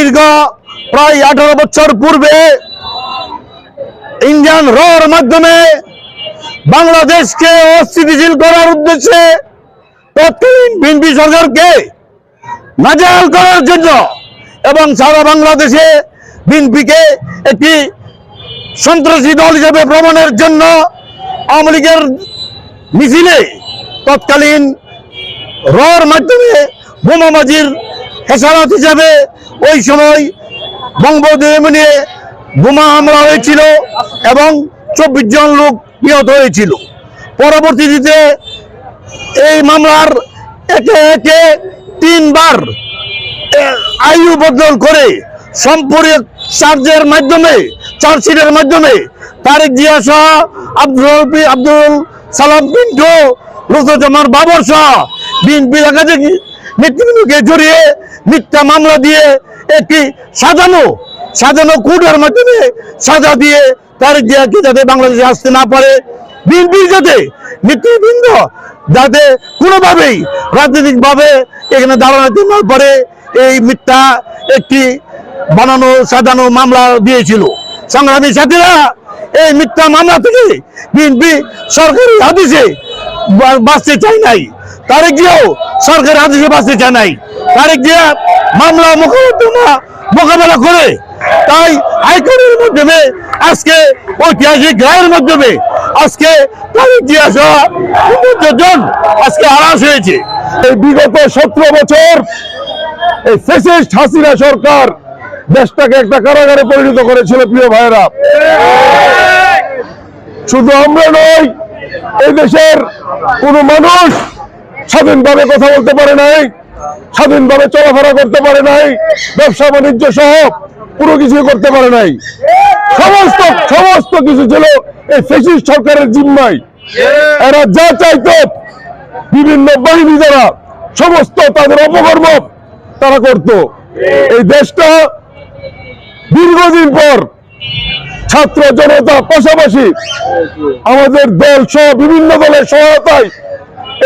দীর্ঘ প্রায় আঠারো বছর পূর্বে ইন্ডিয়ান রর মাধ্যমে বাংলাদেশকে অস্থিতিশীল করার উদ্দেশ্যে তৎকালীন বিএনপি সরকারকে নাজেহাল করার জন্য এবং সারা বাংলাদেশে বিএনপিকে একটি সন্ত্রাসী দল হিসেবে ভ্রমণের জন্য আওয়ামী লীগের মিছিলে তৎকালীন রর মাধ্যমে বোমাবাজির হেসারত হিসাবে ওই সময় বঙ্গবন্ধু বোমা হামলা হয়েছিল এবং চব্বিশ জন লোক নিহত হয়েছিল। পরবর্তীতে এই মামলার একে একে তিনবার আয়ু বদল করে সম্পূর্ণ চার্জের মাধ্যমে, চার্জশিটের মাধ্যমে তারেক জিয়া সহ আব্দুল আব্দুল সালাম পিন্টু রুজুজ্জামান বাবর সহ বিএনপি একাধিক নেতৃবৃন্দকে জড়িয়ে মিথ্যা মামলা দিয়ে একটি সাজানো? সাজানো কোর্টের মাধ্যমে সাজা দিয়ে তারেক জিয়াকে যাতে বাংলাদেশে আসতে না পারে? বিএনপির যাতে নেতৃবৃন্দ যাতে কোনোভাবেই রাজনৈতিকভাবে এখানে দাঁড়াতে না পারে, এই মিথ্যা একটি বানানো, সাজানো মামলা দিয়েছিল। সংগ্রামী সাথীরা, এই মিথ্যা মামলা থেকে বিএনপি সরকারি বা- বাঁচতে চাই নাই। তারেক জিয়াও সরকারি আদেশে বাঁচতে চায় নাই। তারেক জিয়া মামলা মোকাবেলা মোকাবেলা করে, তাই হাইকোর্টের মাধ্যমে আজকে ঐতিহাসিক রায়ের মাধ্যমে আজকে তারেক জিয়া সহ জন আজকে আরাস হয়েছে। এই বিগত সতেরো বছর এই ফেসিস্ট হাসিনা সরকার দেশটাকে একটা কারাগারে পরিণত করেছিল, প্রিয় ভাইরা শুধু আমরা নই এই দেশের কোন মানুষ স্বাধীনভাবে কথা বলতে পারে নাই, স্বাধীনভাবে চলাফেরা করতে পারে নাই, ব্যবসা বাণিজ্য সহ পুরো কিছু করতে পারে নাই। সমস্ত সমস্ত কিছু ছিল এই ফেসিস্ট সরকারের জিম্মায়। এরা যা চাইতো, বিভিন্ন বাহিনী যারা সমস্ত তাদের অপকর্ম তারা করত। এই দেশটা দীর্ঘদিন পর ছাত্র জনতা পাশাপাশি আমাদের দল সহ বিভিন্ন দলের সহায়তায়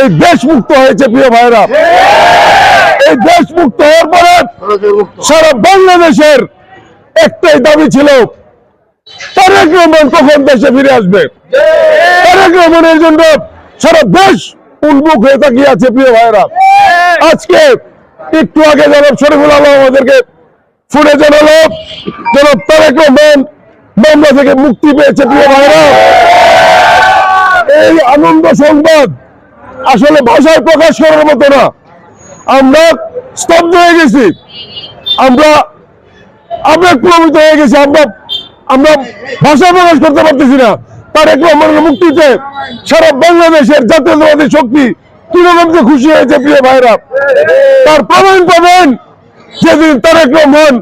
এই দেশ মুক্ত হয়েছে, প্রিয় ভাইরা এই দেশ মুক্ত হওয়ার পরে সারা বাংলাদেশের একটাই দাবি ছিল, তারেক রহমান কখন দেশে ফিরে আসবে? তারেক রহমানের জন্য সারা দেশ উন্মুখ হয়ে তাকিয়ে আছে, প্রিয় ভাইরা আজকে একটু আগে জনাব শরীফুল আলম আমাদেরকে ফোনে জানালো, জনাব তারেক রহমান মামলা থেকে মুক্তি পেয়েছে, প্রিয় ভাইরা এই আনন্দ সংবাদ আসলে ভাষায় প্রকাশ করার মতো না। আমরা স্তব্ধ হয়ে গেছি। আমরা আমরা প্রভাবিত হয়ে গেছি। আমরা আমরা ভাষা প্রকাশ করতে পারতেছি না। তারেক রহমানের মুক্তিতে সারা বাংলাদেশের জাতীয়তাবাদী শক্তি যে খুশি হয়েছে, প্রিয় ভাইরা। তার প্রমাণ পাবেন যেদিন তারেক রহমান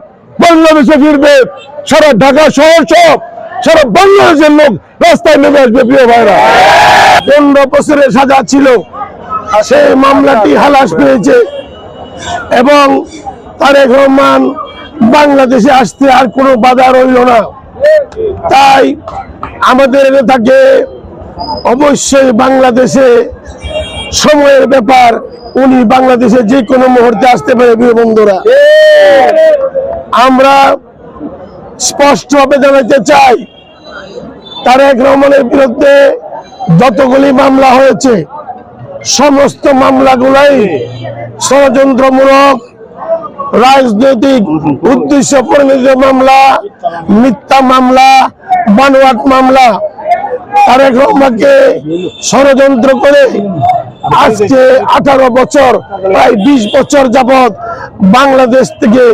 বাংলাদেশে ফিরবে। সারা ঢাকা শহর সব সারা বাংলাদেশের লোক রাস্তায় নেমে আসবে, প্রিয় ভাইরা। পনেরো বছরের সাজা ছিল সেই মামলাটি হালাস পেয়েছে। এবং তারেক রহমান বাংলাদেশে আসতে আর কোনো বাধা রইল না। তাই আমাদের নেতাকে অবশ্যই বাংলাদেশে সময়ের ব্যাপার, উনি বাংলাদেশে যে কোনো মুহূর্তে আসতে পারে, প্রিয় বন্ধুরা। আমরা স্পষ্টভাবে জানাতে চাই তারেক রহমানের বিরুদ্ধে যতগুলি মামলা হয়েছে, সমস্ত মামলাগুলাই ষড়যন্ত্রমূলক, রাজনৈতিক উদ্দেশ্য পরিণত মামলা, মিথ্যা মামলা, বানোয়াট মামলা। তারেক রহমানকে ষড়যন্ত্র করে আজকে আঠারো বছর, প্রায় বিশ বছর যাবৎ বাংলাদেশ থেকে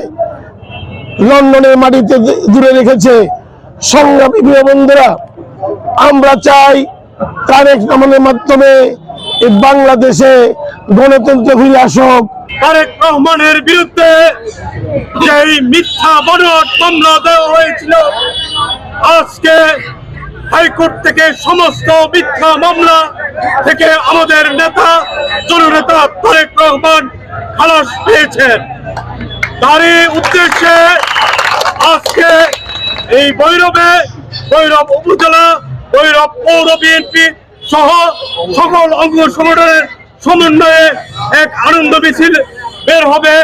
লন্ডনের মাটিতে দূরে রেখেছে সংগ্রামী বন্ধুরা। আমরা চাই তারেক রহমানের মাধ্যমে বাংলাদেশে গণতন্ত্র ফিরে আসুক। তারেক রহমানের বিরুদ্ধে মিথ্যা বনট মামলা দেওয়া হয়েছিল, আজকে হাইকোর্ট থেকে সমস্ত মিথ্যা মামলা থেকে আমাদের নেতা, জননেতা তারেক রহমান খালাস পেয়েছেন। তারই উদ্দেশ্যে আজকে এই ভৈরবে ভৈরব উপজেলা, ভৈরব পৌর বিএনপি সহ সকল অঙ্গ সংগঠনের সমন্বয়ে এক আনন্দ মিছিল বের হবে।